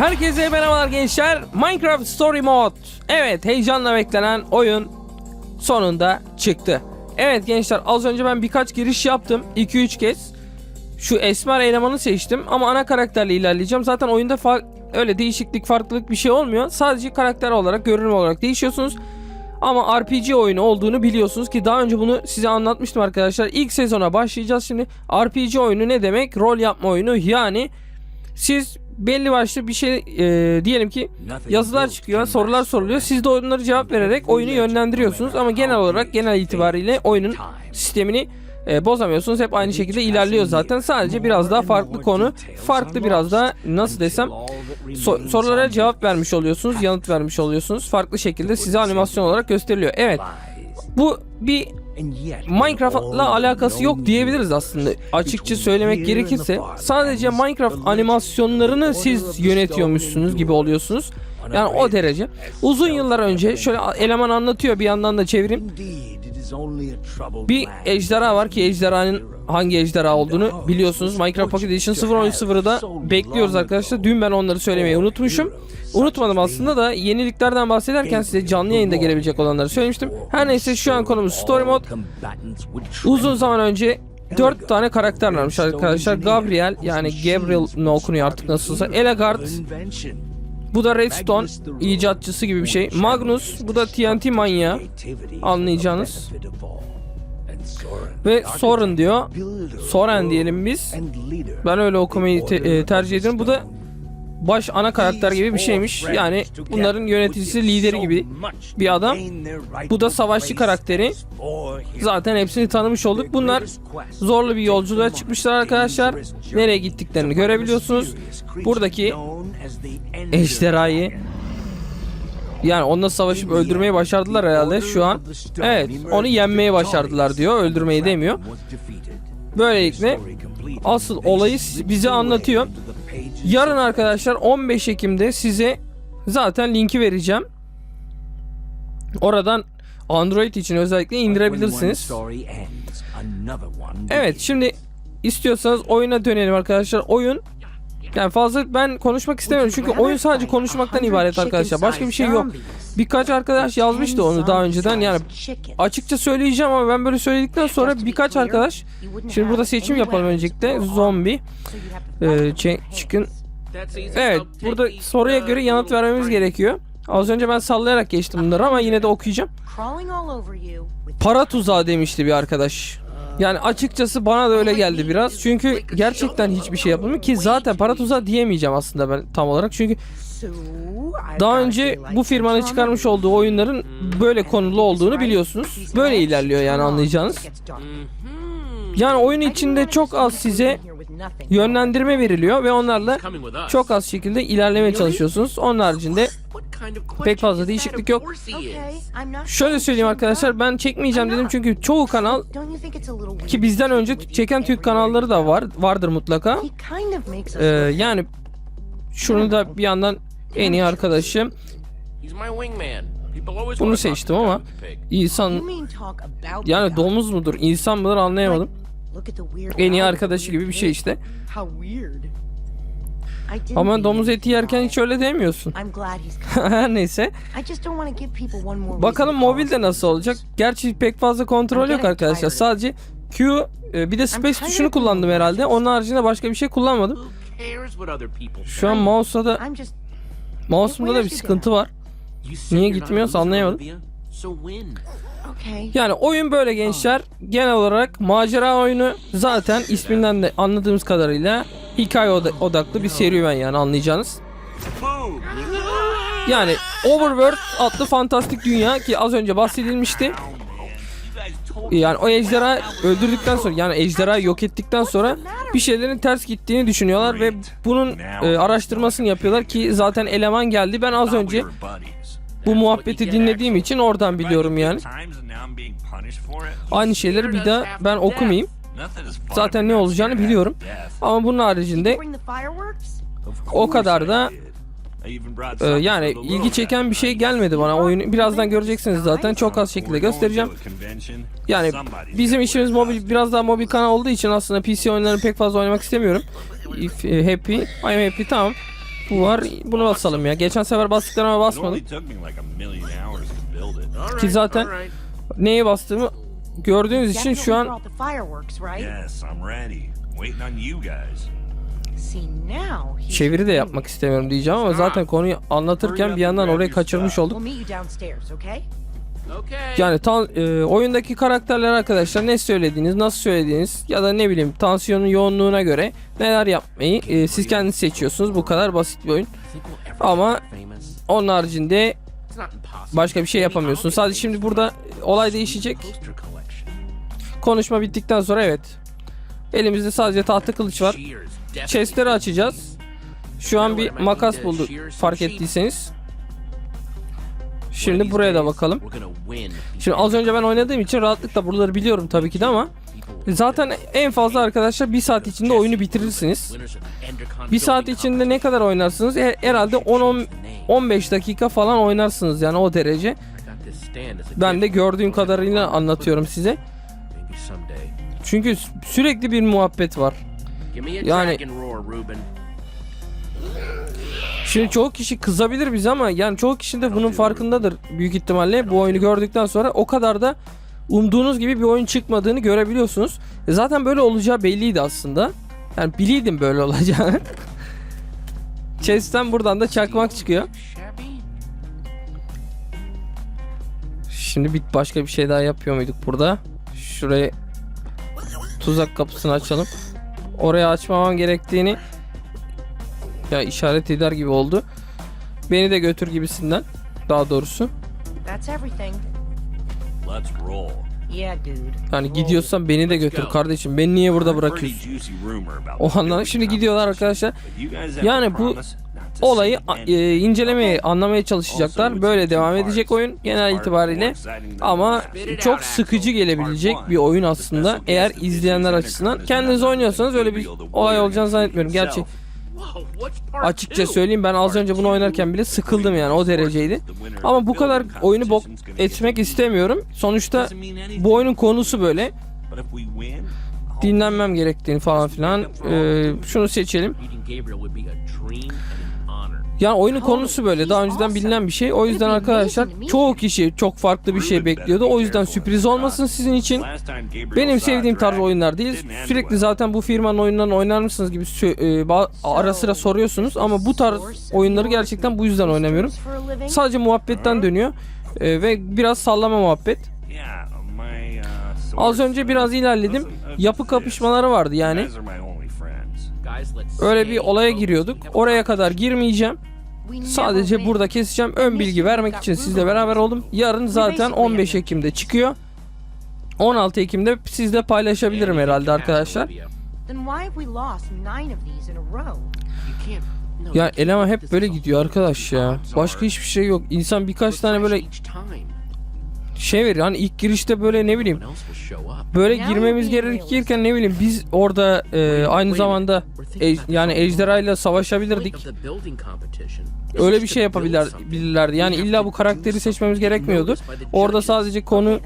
Herkese merhabalar gençler. Minecraft Story Mode. Evet, heyecanla beklenen oyun sonunda çıktı. Evet gençler, az önce ben birkaç giriş yaptım. 2-3 kez. Şu esmer elemanı seçtim ama ana karakterle ilerleyeceğim. Zaten oyunda fa- öyle değişiklik, farklılık bir şey olmuyor. Sadece karakter olarak, görünüm olarak değişiyorsunuz. Ama RPG oyunu olduğunu biliyorsunuz ki daha önce bunu size anlatmıştım arkadaşlar. İlk sezona başlayacağız şimdi. RPG oyunu ne demek? Rol yapma oyunu yani siz belli başlı bir şey e, diyelim ki yazılar çıkıyor, sorular soruluyor. Siz de onları cevap vererek oyunu yönlendiriyorsunuz ama genel olarak genel itibariyle oyunun sistemini e, bozamıyorsunuz. Hep aynı şekilde ilerliyor zaten. Sadece biraz daha farklı konu, farklı biraz daha nasıl desem so- sorulara cevap vermiş oluyorsunuz, yanıt vermiş oluyorsunuz. Farklı şekilde size animasyon olarak gösteriliyor. Evet. Bu bir Minecraft'la alakası yok diyebiliriz aslında. Açıkça söylemek gerekirse sadece Minecraft animasyonlarını siz yönetiyormuşsunuz gibi oluyorsunuz. Yani o derece. Uzun yıllar önce şöyle eleman anlatıyor bir yandan da çevireyim. Bir ejderha var ki ejderhanın hangi ejderha olduğunu biliyorsunuz. Minecraft Pocket Edition 0.0'da bekliyoruz arkadaşlar. Dün ben onları söylemeyi unutmuşum. Unutmadım aslında da yeniliklerden bahsederken size canlı yayında gelebilecek olanları söylemiştim. Her neyse şu an konumuz Story Mode. Uzun zaman önce 4 tane karakter varmış arkadaşlar. Gabriel yani Gabriel ne okunuyor artık nasılsa. Elegard bu da Redstone icatçısı gibi bir şey. Magnus bu da TNT manyağı anlayacağınız. Ve Soren diyor. Soren diyelim biz. Ben öyle okumayı te- e, tercih ediyorum. Bu da baş ana karakter gibi bir şeymiş. Yani bunların yöneticisi, lideri gibi bir adam. Bu da savaşçı karakteri. Zaten hepsini tanımış olduk. Bunlar zorlu bir yolculuğa çıkmışlar arkadaşlar. Nereye gittiklerini görebiliyorsunuz. Buradaki ejderhayı yani onunla savaşıp öldürmeyi başardılar herhalde şu an. Evet onu yenmeyi başardılar diyor. Öldürmeyi demiyor. Böylelikle asıl olayı bize anlatıyor. Yarın arkadaşlar 15 Ekim'de size zaten linki vereceğim. Oradan Android için özellikle indirebilirsiniz. Evet şimdi istiyorsanız oyuna dönelim arkadaşlar. Oyun yani fazla ben konuşmak istemiyorum çünkü oyun sadece konuşmaktan ibaret arkadaşlar. Başka bir şey yok. Birkaç arkadaş yazmıştı onu daha önceden. Yani açıkça söyleyeceğim ama ben böyle söyledikten sonra birkaç arkadaş şimdi burada seçim yapalım öncelikle. zombi. e, ch- chicken evet burada soruya göre yanıt vermemiz gerekiyor. Az önce ben sallayarak geçtim bunları ama yine de okuyacağım. Para tuzağı demişti bir arkadaş. Yani açıkçası bana da öyle geldi biraz. Çünkü gerçekten hiçbir şey yapılmıyor ki zaten para tuzağı diyemeyeceğim aslında ben tam olarak. Çünkü daha önce bu firmanın çıkarmış olduğu oyunların böyle konulu olduğunu biliyorsunuz. Böyle ilerliyor yani anlayacağınız. Yani oyun içinde çok az size yönlendirme veriliyor ve onlarla çok az şekilde ilerlemeye çalışıyorsunuz. Onun haricinde pek fazla değişiklik yok. Şöyle söyleyeyim arkadaşlar ben çekmeyeceğim dedim çünkü çoğu kanal ki bizden önce çeken Türk kanalları da var vardır mutlaka. Ee, yani şunu da bir yandan en iyi arkadaşım. Bunu seçtim ama insan yani domuz mudur? İnsan mıdır? Anlayamadım. En iyi arkadaşı gibi bir şey işte. Ama domuz eti yerken hiç öyle demiyorsun. Her neyse. Bakalım mobilde nasıl olacak? Gerçi pek fazla kontrol yok arkadaşlar. Sadece Q e, bir de space tuşunu kullandım herhalde. Onun haricinde başka bir şey kullanmadım. Şu an mouse'da da mouse'umda da bir sıkıntı var. Niye gitmiyorsa anlayamadım. Yani oyun böyle gençler. Genel olarak macera oyunu zaten isminden de anladığımız kadarıyla hikaye oda- odaklı bir serüven yani anlayacağınız. Yani Overworld adlı fantastik dünya ki az önce bahsedilmişti. Yani o ejderha öldürdükten sonra yani ejderha yok ettikten sonra bir şeylerin ters gittiğini düşünüyorlar ve bunun e, araştırmasını yapıyorlar ki zaten eleman geldi. Ben az önce bu muhabbeti dinlediğim için oradan biliyorum yani. Aynı şeyleri bir daha ben okumayayım. Zaten ne olacağını biliyorum. Ama bunun haricinde o kadar da e, yani ilgi çeken bir şey gelmedi bana. Oyunu birazdan göreceksiniz zaten. Çok az şekilde göstereceğim. Yani bizim işimiz mobil biraz daha mobil kanal olduğu için aslında PC oyunlarını pek fazla oynamak istemiyorum. If e, happy, I'm happy tamam. Bu var. Bunu basalım ya. Geçen sefer bastıklarıma basmadım. Ki zaten neye bastığımı gördüğünüz için şu an? Yes, I'm ready. Waiting on you guys. Çeviri de yapmak istemiyorum diyeceğim ama zaten konuyu anlatırken bir yandan orayı kaçırmış olduk. Yani tan- e, oyundaki karakterler arkadaşlar ne söylediğiniz, nasıl söylediğiniz ya da ne bileyim tansiyonun yoğunluğuna göre neler yapmayı e, siz kendiniz seçiyorsunuz. Bu kadar basit bir oyun. Ama onun haricinde başka bir şey yapamıyorsun. Sadece şimdi burada olay değişecek. Konuşma bittikten sonra evet. Elimizde sadece tahta kılıç var. Chestleri açacağız. Şu an bir makas bulduk fark ettiyseniz. Şimdi buraya da bakalım. Şimdi az önce ben oynadığım için rahatlıkla buraları biliyorum tabii ki de ama zaten en fazla arkadaşlar bir saat içinde oyunu bitirirsiniz. Bir saat içinde ne kadar oynarsınız? Her- Herhalde 10 15 dakika falan oynarsınız yani o derece. Ben de gördüğüm kadarıyla anlatıyorum size. Çünkü sü- sürekli bir muhabbet var. Yani- Şimdi çoğu kişi kızabilir bize ama yani çoğu kişi de bunun farkındadır büyük ihtimalle. Bu oyunu gördükten sonra o kadar da umduğunuz gibi bir oyun çıkmadığını görebiliyorsunuz. E zaten böyle olacağı belliydi aslında. Yani biliydim böyle olacağını. Chest'ten buradan da çakmak çıkıyor. Şimdi bir başka bir şey daha yapıyor muyduk burada? Şuraya tuzak kapısını açalım. Oraya açmamam gerektiğini ya işaret eder gibi oldu. Beni de götür gibisinden. Daha doğrusu. That's everything. Let's roll. Yeah, dude. Yani gidiyorsan beni de götür kardeşim. Beni niye burada bırakıyorsun? O anlamda şimdi gidiyorlar arkadaşlar. Yani bu Olayı e, incelemeye, anlamaya çalışacaklar. Böyle devam edecek oyun genel itibariyle. Ama çok sıkıcı gelebilecek bir oyun aslında. Eğer izleyenler açısından kendiniz oynuyorsanız öyle bir olay olacağını zannetmiyorum. Gerçi açıkça söyleyeyim ben az önce bunu oynarken bile sıkıldım yani o dereceydi. Ama bu kadar oyunu bok etmek istemiyorum. Sonuçta bu oyunun konusu böyle. Dinlenmem gerektiğini falan filan. Ee, şunu seçelim. Yani oyunun konusu böyle. Daha önceden bilinen bir şey. O yüzden arkadaşlar çoğu kişi çok farklı bir şey bekliyordu. O yüzden sürpriz olmasın sizin için. Benim sevdiğim tarz oyunlar değil. Sürekli zaten bu firmanın oyunlarını oynar mısınız gibi e, ara sıra soruyorsunuz. Ama bu tarz oyunları gerçekten bu yüzden oynamıyorum. Sadece muhabbetten dönüyor. E, ve biraz sallama muhabbet. Az önce biraz ilerledim. Yapı kapışmaları vardı yani. Öyle bir olaya giriyorduk. Oraya kadar girmeyeceğim. Sadece burada keseceğim. Ön bilgi vermek için sizle beraber oldum. Yarın zaten 15 Ekim'de çıkıyor. 16 Ekim'de sizle paylaşabilirim herhalde arkadaşlar. Ya eleman hep böyle gidiyor arkadaş ya. Başka hiçbir şey yok. İnsan birkaç tane böyle şey verir. Hani ilk girişte böyle ne bileyim böyle girmemiz gerekirken ne bileyim biz orada e, aynı zamanda e, yani ejderhayla savaşabilirdik. Öyle bir şey yapabilirlerdi. Yani illa bu karakteri seçmemiz gerekmiyordu. Orada sadece konu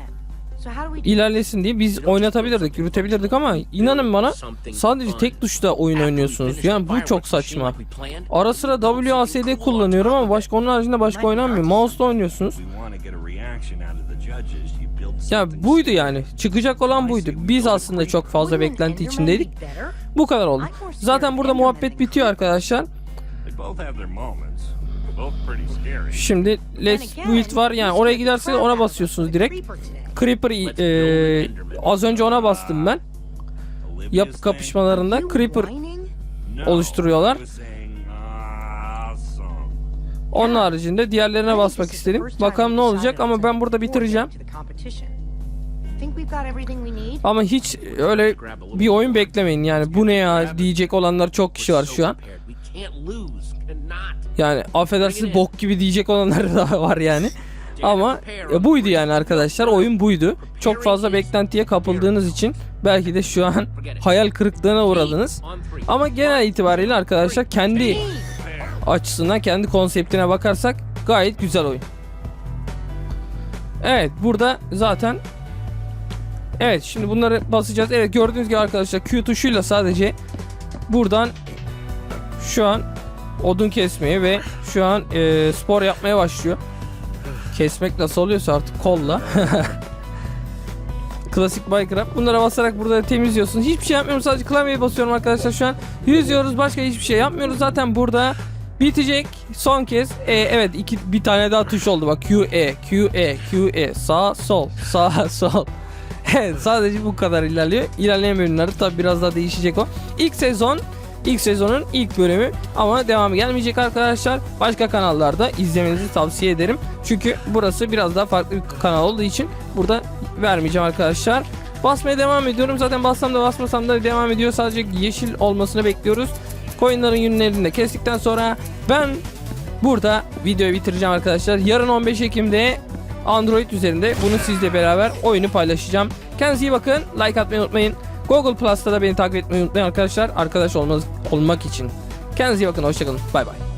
ilerlesin diye biz oynatabilirdik, yürütebilirdik ama inanın bana sadece tek tuşta oyun oynuyorsunuz. Yani bu çok saçma. Ara sıra WASD kullanıyorum ama başka onun haricinde başka oynanmıyor. Mouse'la oynuyorsunuz. Ya buydu yani. Çıkacak olan buydu. Biz aslında çok fazla beklenti içindeydik. Bu kadar oldu. Zaten burada muhabbet bitiyor arkadaşlar. Şimdi Let's Build var yani oraya giderseniz ona basıyorsunuz direkt. Creeper e, az önce ona bastım ben. Yapı kapışmalarında Creeper oluşturuyorlar. Onun haricinde diğerlerine basmak istedim. Bakalım ne olacak ama ben burada bitireceğim. Ama hiç öyle bir oyun beklemeyin yani bu ne ya diyecek olanlar çok kişi var şu an. Yani affedersiniz bok gibi diyecek olanlar da var yani. Ama e, buydu yani arkadaşlar oyun buydu. Çok fazla beklentiye kapıldığınız için belki de şu an hayal kırıklığına uğradınız. Ama genel itibariyle arkadaşlar kendi açısından kendi konseptine bakarsak gayet güzel oyun. Evet burada zaten Evet şimdi bunları basacağız. Evet gördüğünüz gibi arkadaşlar Q tuşuyla sadece buradan şu an odun kesmeye ve şu an e, spor yapmaya başlıyor. Kesmek nasıl oluyorsa artık kolla. Klasik Minecraft. Bunlara basarak burada temizliyorsun. Hiçbir şey yapmıyorum. Sadece klavyeye basıyorum arkadaşlar şu an. Yüzüyoruz. Başka hiçbir şey yapmıyoruz. Zaten burada bitecek. Son kez. E, evet iki bir tane daha tuş oldu. Bak Q E Q E Q E sağ sol sağ sol. Evet sadece bu kadar ilerliyor. İlerleyen bölümlerde tabi biraz daha değişecek o. İlk sezon ilk sezonun ilk bölümü ama devamı gelmeyecek arkadaşlar. Başka kanallarda izlemenizi tavsiye ederim. Çünkü burası biraz daha farklı bir kanal olduğu için burada vermeyeceğim arkadaşlar. Basmaya devam ediyorum. Zaten bassam da basmasam da devam ediyor. Sadece yeşil olmasını bekliyoruz. Coinlerin yünlerini de kestikten sonra ben burada videoyu bitireceğim arkadaşlar. Yarın 15 Ekim'de Android üzerinde bunu sizle beraber oyunu paylaşacağım. Kendinize iyi bakın. Like atmayı unutmayın. Google Plus'ta da beni takip etmeyi unutmayın arkadaşlar. Arkadaş olmaz, olmak için. Kendinize iyi bakın. Hoşçakalın. Bay bay.